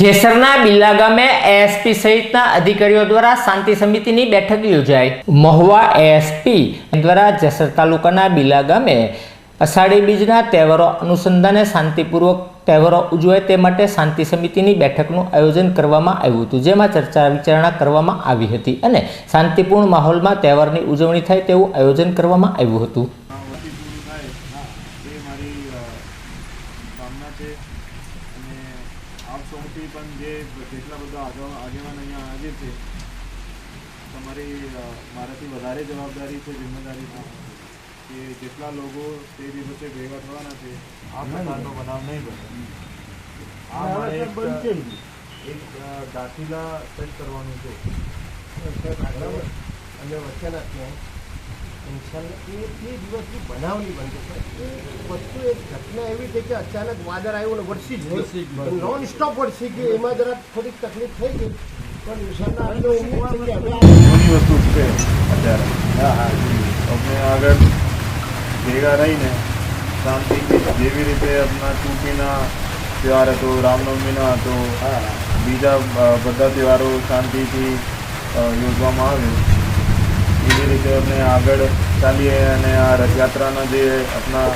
જેસરના બિલ્લા ગામે એએસપી સહિતના અધિકારીઓ દ્વારા શાંતિ સમિતિની બેઠક યોજાઈ. મહુવા એએસપી દ્વારા જેસર તાલુકાના બિલ્લા ગામે અષાઢી બીજના તહેવારો અનુસંધાને શાંતિપૂર્વક તહેવારો ઉજવાય તે માટે શાંતિ સમિતિની બેઠકનું આયોજન કરવામાં આવ્યું હતું. જેમાં ચર્ચા વિચારણા કરવામાં આવી હતી અને શાંતિપૂર્ણ માહોલમાં તહેવારની ઉજવણી થાય તેવું આયોજન કરવામાં આવ્યું હતું વતી પૂરું થાય એ મારી અ, કામના છે અને આપ સૌથી પણ જે જેટલા બધા આગેવા- આગેવાન અહીંયા હાજર છે તમારી મારાથી વધારે જવાબદારી છે જિમ્મેદારી છે કે જેટલા લોકો તે દિવસે ભેગા થવાના છે આ પ્રકારનો બનાવ નહીં બને. એક દાખલા સેટ કરવાનું છે. અને વચ્ચેના ત્યાં ઇન્શાલ્લાહ એ દિવસની બનાવની બનશે વસ્તુ એક ઘટના એવી છે કે અચાનક વાદળ આવ્યું ને વરસી જ નોન સ્ટોપ વરસી ગયું. એમાં જરા થોડીક તકલીફ થઈ ગઈ. પણ છે જૂની વસ્તુ છે અત્યારે. આપણે આગળ ભેગા રહીને શાંતિથી જેવી રીતે આપણા ચૂંટણીના તહેવાર હતો રામનવમીનો હતો બીજા બધા તહેવારો શાંતિથી યોજવામાં આવે એવી રીતે અમે આગળ ચાલીએ અને આ રથયાત્રાના જે આપણા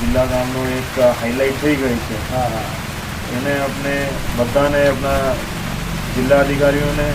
જિલ્લા ગામનો એક હાઇલાઇટ થઈ ગઈ છે. હા હા. એને આપણે બધાને આપણા જિલ્લા અધિકારીઓને